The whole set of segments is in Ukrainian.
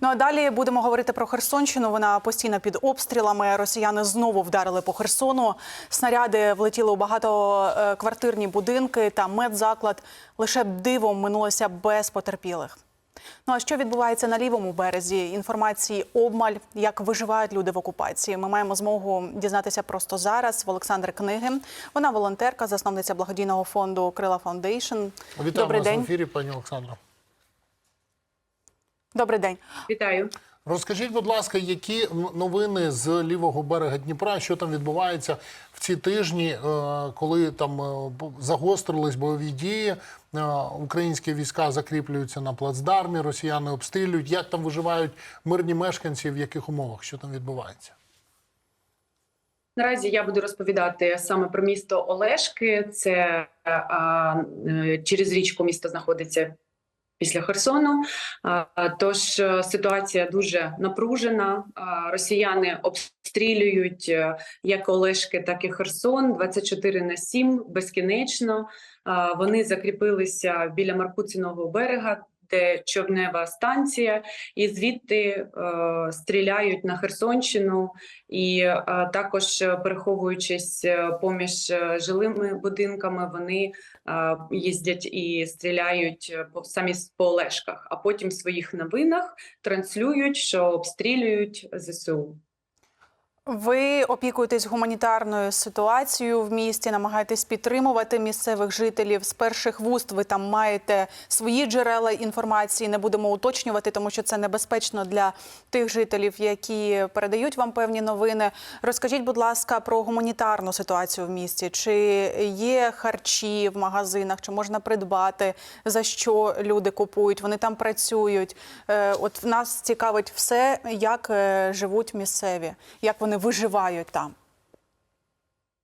Ну а далі будемо говорити про Херсонщину. Вона постійно під обстрілами. Росіяни знову вдарили по Херсону. Снаряди влетіли у багатоквартирні будинки та медзаклад. Лише дивом минулося без потерпілих. Ну а що відбувається на лівому березі? Інформації обмаль, як виживають люди в окупації. Ми маємо змогу дізнатися просто зараз. В Олександр Книги. Вона волонтерка, засновниця благодійного фонду Крила Фаундейшн. Вітаю Добрий вас в ефірі, пані Олександро. Добрий день. Вітаю. Розкажіть, будь ласка, які новини з лівого берега Дніпра, що там відбувається в ці тижні, е, коли там е, загострились бойові дії, е, українські війська закріплюються на плацдармі, росіяни обстрілюють. Як там виживають мирні мешканці, в яких умовах? Що там відбувається? Наразі я буду розповідати саме про місто Олешки. Це а, через річку місто знаходиться після Херсону. Тож е, ситуація дуже напружена. Росіяни обстрілюють е, як Олешки, так і Херсон 24 на 7, безкінечно. Вони закріпилися біля Маркуціного берега. Де човнева станція, і звідти е, стріляють на Херсонщину, і е, також е, переховуючись е, поміж е, жилими будинками, вони е, їздять і стріляють по самі по Олешках, а потім в своїх новинах транслюють, що обстрілюють ЗСУ. Ви опікуєтесь гуманітарною ситуацією в місті, намагаєтесь підтримувати місцевих жителів. З перших вуст ви там маєте свої джерела інформації. Не будемо уточнювати, тому що це небезпечно для тих жителів, які передають вам певні новини. Розкажіть, будь ласка, про гуманітарну ситуацію в місті. Чи є харчі в магазинах, чи можна придбати, за що люди купують? Вони там працюють. Е, От нас цікавить все, як е, живуть місцеві, як вони виживають там.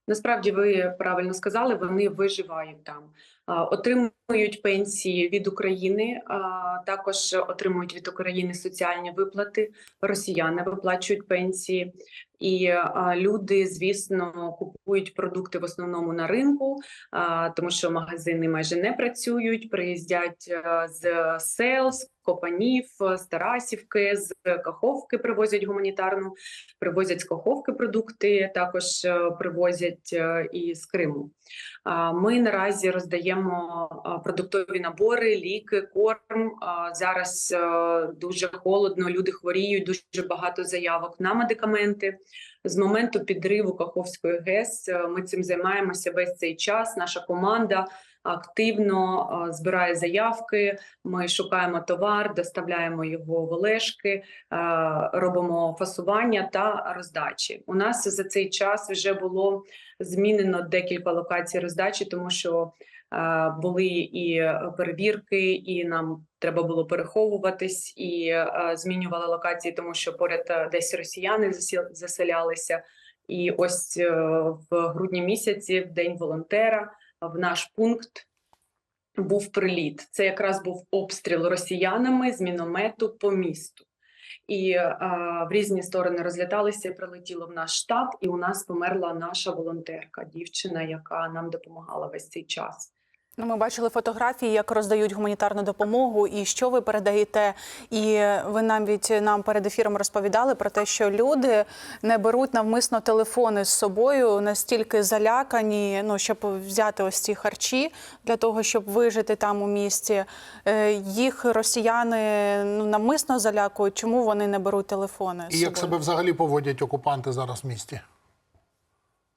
Насправді ви правильно сказали, вони виживають там, отримують пенсії від України, також отримують від України соціальні виплати. Росіяни виплачують пенсії, і люди, звісно, купують продукти в основному на ринку, тому що магазини майже не працюють. Приїздять з сел, з Копанів, з Тарасівки, з Каховки привозять гуманітарну привозять з Каховки продукти, також е, привозять е, і з Криму. Ми наразі роздаємо продуктові набори, ліки, корм. Зараз е, дуже холодно, люди хворіють, дуже багато заявок на медикаменти. З моменту підриву Каховської ГЕС е, ми цим займаємося весь цей час. Наша команда активно збирає заявки. Ми шукаємо товар, доставляємо його в Олешки, робимо фасування та роздачі. У нас за цей час вже було змінено декілька локацій роздачі, тому що були і перевірки, і нам треба було переховуватись, і змінювали локації, тому що поряд десь росіяни заселялися. І ось е, в грудні місяці, в день волонтера, в наш пункт був приліт. Це якраз був обстріл росіянами з міномету по місту. І а, в різні сторони розліталися, прилетіло в наш штаб, і у нас померла наша волонтерка, дівчина, яка нам допомагала весь цей час. Ну, ми бачили фотографії, як роздають гуманітарну допомогу, і що ви передаєте. І ви навіть нам перед ефіром розповідали про те, що люди не беруть навмисно телефони з собою, настільки залякані, ну щоб взяти ось ці харчі для того, щоб вижити там у місті. Е, Їх росіяни ну навмисно залякують. Чому вони не беруть телефони? з І як себе взагалі поводять окупанти зараз в місті?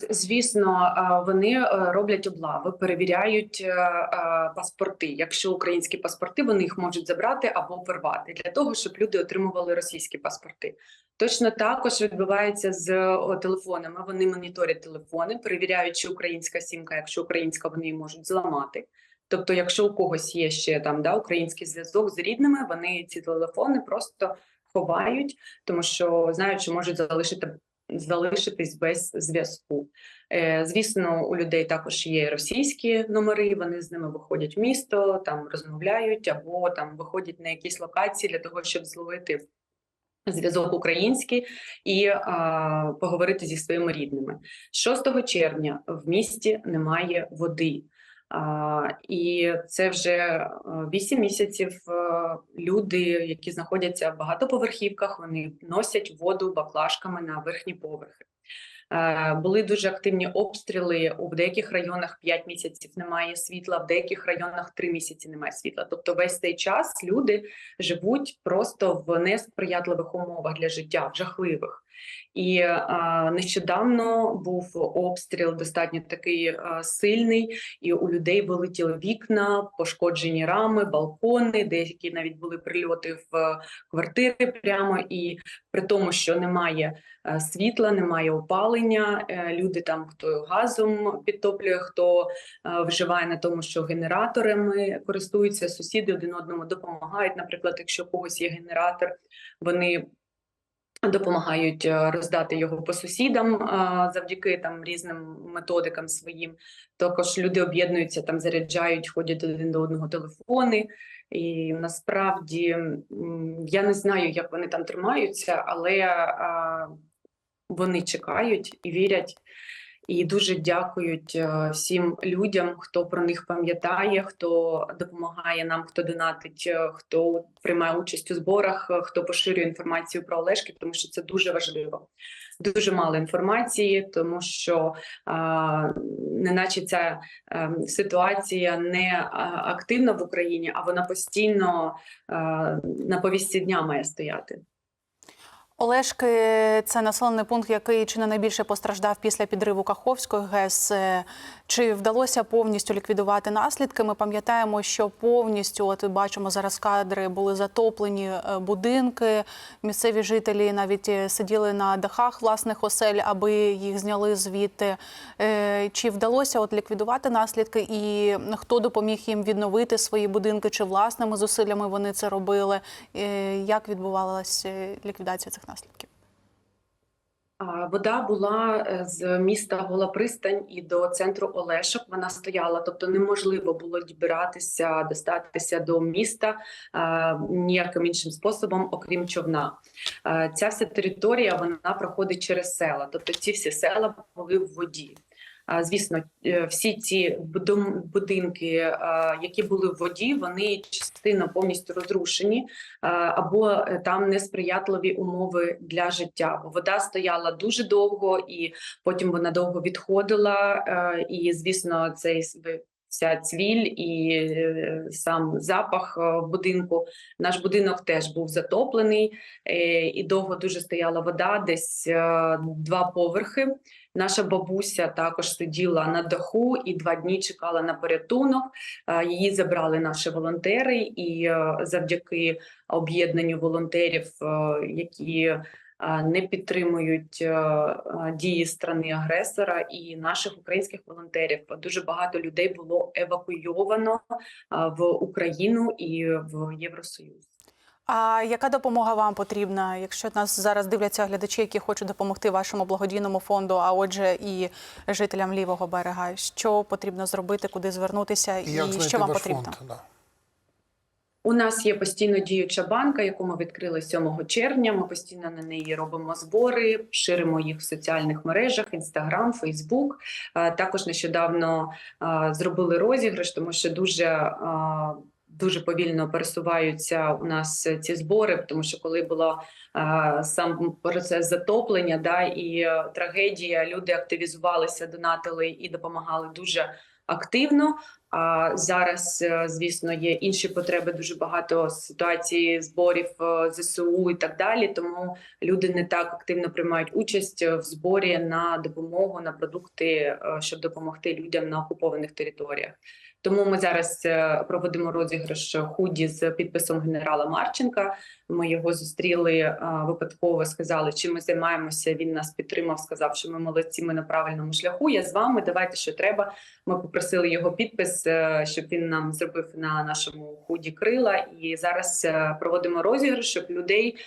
Звісно, вони е, роблять облави, перевіряють е, е, паспорти. Якщо українські паспорти, вони їх можуть забрати або порвати для того, щоб люди отримували російські паспорти. Точно також відбувається з телефонами. Вони моніторять телефони, перевіряють, чи українська сімка, якщо українська, вони її можуть зламати. Тобто, якщо у когось є ще там да, український зв'язок з рідними, вони ці телефони просто ховають, тому що знають, що можуть залишити залишитись без зв'язку. Е, Звісно, у людей також є російські номери. Вони з ними виходять в місто, там розмовляють або там виходять на якісь локації для того, щоб зловити зв'язок український і а, поговорити зі своїми рідними. 6 червня в місті немає води. І це вже 8 місяців е, люди, які знаходяться в багатоповерхівках, вони носять воду баклажками на верхні поверхи. Е, Були дуже активні обстріли. У деяких районах 5 місяців немає світла, в деяких районах 3 місяці немає світла. Тобто, весь цей час люди живуть просто в несприятливих умовах для життя, в жахливих. І нещодавно був обстріл достатньо такий сильний, і у людей вилетіли вікна, пошкоджені рами, балкони, деякі навіть були прильоти в е, квартири прямо. І при тому, що немає е, світла, немає опалення. е, Люди там хто газом підтоплює, хто вживає на тому, що генераторами користуються. Сусіди один одному допомагають. Наприклад, якщо у когось є генератор, вони допомагають е, роздати його по сусідам е, завдяки там різним методикам своїм. Також люди об'єднуються, там заряджають, ходять один до одного телефони. І насправді я не знаю, як вони там тримаються, але е, вони чекають і вірять. І дуже дякують е, всім людям, хто про них пам'ятає, хто допомагає нам, хто донатить, е, хто приймає участь у зборах, е, хто поширює інформацію про Олешки, тому що це дуже важливо. Дуже мало інформації, тому що а, неначе ця е, ситуація не а, активна в Україні, а вона постійно е, на повістці дня має стояти. Олешки це населений пункт, який чи не найбільше постраждав після підриву Каховської ГЕС. Чи вдалося повністю ліквідувати наслідки? Ми пам'ятаємо, що повністю, от бачимо зараз кадри, були затоплені е, будинки. Місцеві жителі навіть е, сиділи на дахах власних осель, аби їх зняли звідти. Е, Чи вдалося от ліквідувати наслідки, і хто допоміг їм відновити свої будинки, чи власними зусиллями вони це робили? Як відбувалася ліквідація цих наслідків? Вода була е, з міста Гола Пристань і до центру Олешок. Вона стояла, тобто неможливо було дібиратися, достатися до міста ніяким іншим способом, окрім човна. Ця вся територія вона проходить через села, тобто ці всі села були в воді. Звісно, е, всі ці будинки, які були в воді, вони частина повністю розрушені або е, там несприятливі умови для життя. Бо вода стояла дуже довго, і потім вона довго відходила. е, І звісно, цей вся цвіль і е, сам запах е, будинку. Наш будинок теж був затоплений, е, і довго дуже стояла вода, десь два поверхи. Наша бабуся також сиділа на даху і два дні чекала на порятунок. Її забрали наші волонтери, і завдяки об'єднанню волонтерів, які не підтримують е, е, дії страни агресора і наших українських волонтерів. Дуже багато людей було евакуйовано е, в Україну і в Євросоюз. А яка допомога вам потрібна, якщо нас зараз дивляться глядачі, які хочуть допомогти вашому благодійному фонду, а отже, і жителям лівого берега? Що потрібно зробити, куди звернутися, І і, як що вам потрібно? фонд? Да. У нас є постійно діюча банка, яку ми відкрили 7 червня. Ми постійно на неї робимо збори, ширимо їх в соціальних мережах: Інстаграм, Фейсбук. Також нещодавно зробили розіграш, тому що дуже. Дуже повільно пересуваються у нас ці збори, тому що коли була а, сам процес затоплення, да і е, трагедія, люди активізувалися, донатили і допомагали дуже активно. А зараз, е, звісно, є інші потреби. Дуже багато ситуацій зборів е, ЗСУ і так далі. Тому люди не так активно приймають участь в зборі на допомогу на продукти, е, щоб допомогти людям на окупованих територіях. Тому ми зараз е, проводимо розіграш худі з підписом генерала Марченка. Ми його зустріли е, випадково. Сказали, чим ми займаємося. Він нас підтримав, сказав, що ми молодці, ми на правильному шляху. Я з вами. Давайте що треба. Ми попросили його підпис, е, щоб він нам зробив на нашому худі крила. І зараз е, проводимо розіграш, щоб людей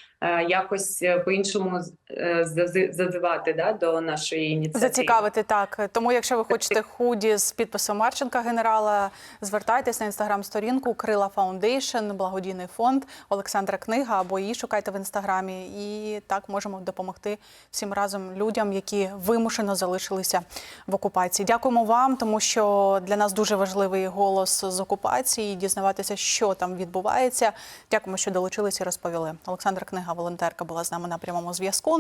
якось е, по-іншому з- е, зазивати да, до нашої ініціативи. Зацікавити так. Тому, якщо ви хочете худі з підписом Марченка генерала, звертайтесь на інстаграм-сторінку Крила Фаундейшн, благодійний фонд Олександра Книга або її шукайте в інстаграмі. І так можемо допомогти всім разом людям, які вимушено залишилися в окупації. Дякуємо вам, тому що для нас дуже важливий голос з окупації, дізнаватися, що там відбувається. Дякуємо, що долучилися і розповіли. Олександра Книга, волонтерка, була з нами на прямому зв'язку.